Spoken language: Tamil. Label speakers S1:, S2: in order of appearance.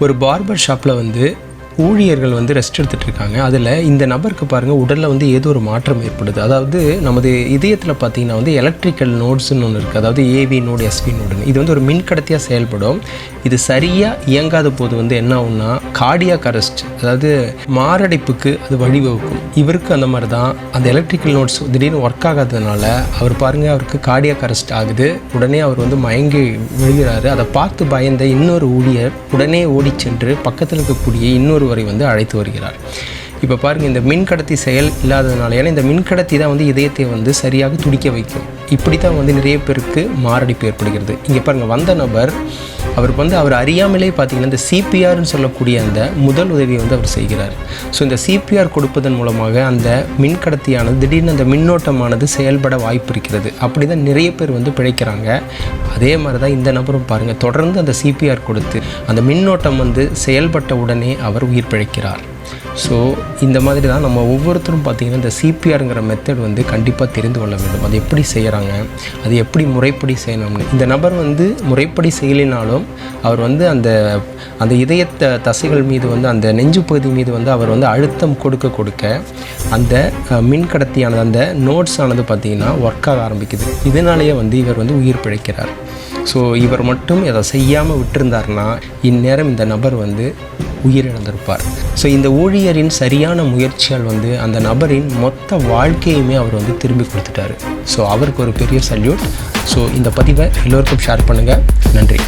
S1: ஒரு பார்பர் ஷாப்பில் வந்து ஊழியர்கள் வந்து ரெஸ்ட் எடுத்துகிட்டு இருக்காங்க அதில் இந்த நபருக்கு பாருங்கள் உடலில் வந்து ஏதோ ஒரு மாற்றம் ஏற்படுது. அதாவது நமது இதயத்தில் பார்த்தீங்கன்னா வந்து எலக்ட்ரிக்கல் நோட்ஸ்னு ஒன்று இருக்குது அதாவது ஏவி நோடு எஸ்பி நோடுன்னு இது வந்து ஒரு மின்கடத்தியாக செயல்படும். இது சரியாக இயங்காத போது வந்து என்ன ஆகும்னா கார்டியாக் அரெஸ்ட் அதாவது மாரடைப்புக்கு அது வழிவகுக்கும். இவருக்கு அந்த மாதிரி தான் அந்த எலக்ட்ரிக்கல் நோட்ஸ் திடீர்னு ஒர்க் ஆகாததுனால அவர் பாருங்கள் அவருக்கு கார்டியாக் அரெஸ்ட் ஆகுது. உடனே அவர் வந்து மயங்கி விழுகிறாரு. அதை பார்த்து பயந்த இன்னொரு ஊழியர் உடனே ஓடி சென்று பக்கத்தில் இருக்கக்கூடிய இன்னொரு வரை வந்து அழைத்து வருகிறார். இப்போ பாருங்கள் இந்த மின்கடத்தி செயல் இல்லாததுனால ஏன்னா இந்த மின்கடத்தி தான் வந்து இதயத்தை வந்து சரியாக துடிக்க வைக்கும். இப்படி தான் வந்து நிறைய பேருக்கு மாரடைப்பு ஏற்படுகிறது. இங்கே பாருங்கள் வந்த நபர் அவருக்கு வந்து அவர் அறியாமலே பார்த்தீங்கன்னா இந்த சிபிஆர்னு சொல்லக்கூடிய அந்த முதல் உதவியை வந்து அவர் செய்கிறார். ஸோ இந்த சிபிஆர் கொடுப்பதன் மூலமாக அந்த மின்கடத்தியானது திடீர்னு அந்த மின்னோட்டமானது செயல்பட வாய்ப்பு இருக்கிறது. அப்படி தான் நிறைய பேர் வந்து பிழைக்கிறாங்க. அதே மாதிரி தான் இந்த நபரும் பாருங்கள் தொடர்ந்து அந்த சிபிஆர் கொடுத்து அந்த மின்னோட்டம் வந்து செயல்பட்ட உடனே அவர் உயிர் பிழைக்கிறார். ஸோ இந்த மாதிரி தான் நம்ம ஒவ்வொருத்தரும் பார்த்திங்கன்னா இந்த சிபிஆருங்கிற மெத்தட் வந்து கண்டிப்பாக தெரிந்து கொள்ள வேண்டும். அது எப்படி செய்கிறாங்க அது எப்படி முறைப்படி செய்யணும்னு. இந்த நபர் வந்து முறைப்படி செய்யலினாலும் அவர் வந்து அந்த அந்த இதயத்தை தசைகள் மீது வந்து அந்த நெஞ்சு பகுதி மீது வந்து அவர் வந்து அழுத்தம் கொடுக்க கொடுக்க அந்த மின்கடத்தியானது அந்த நோட்ஸ் ஆனது பார்த்திங்கன்னா ஒர்க் ஆக ஆரம்பிக்குது. இதனாலேயே வந்து இவர் வந்து உயிர் பிழைக்கிறார். ஸோ இவர் மட்டும் இதை செய்யாமல் விட்டுருந்தார்னா இந்நேரம் இந்த நபர் வந்து உயிரிழந்திருப்பார். ஸோ இந்த ஊழியரின் சரியான முயற்சியால் வந்து அந்த நபரின் மொத்த வாழ்க்கையுமே அவர் வந்து திரும்பி கொடுத்துட்டாரு. ஸோ அவருக்கு ஒரு பெரிய சல்யூட் ஸோ இந்த பதிவை எல்லோருக்கும் ஷேர் பண்ணுங்கள் நன்றி.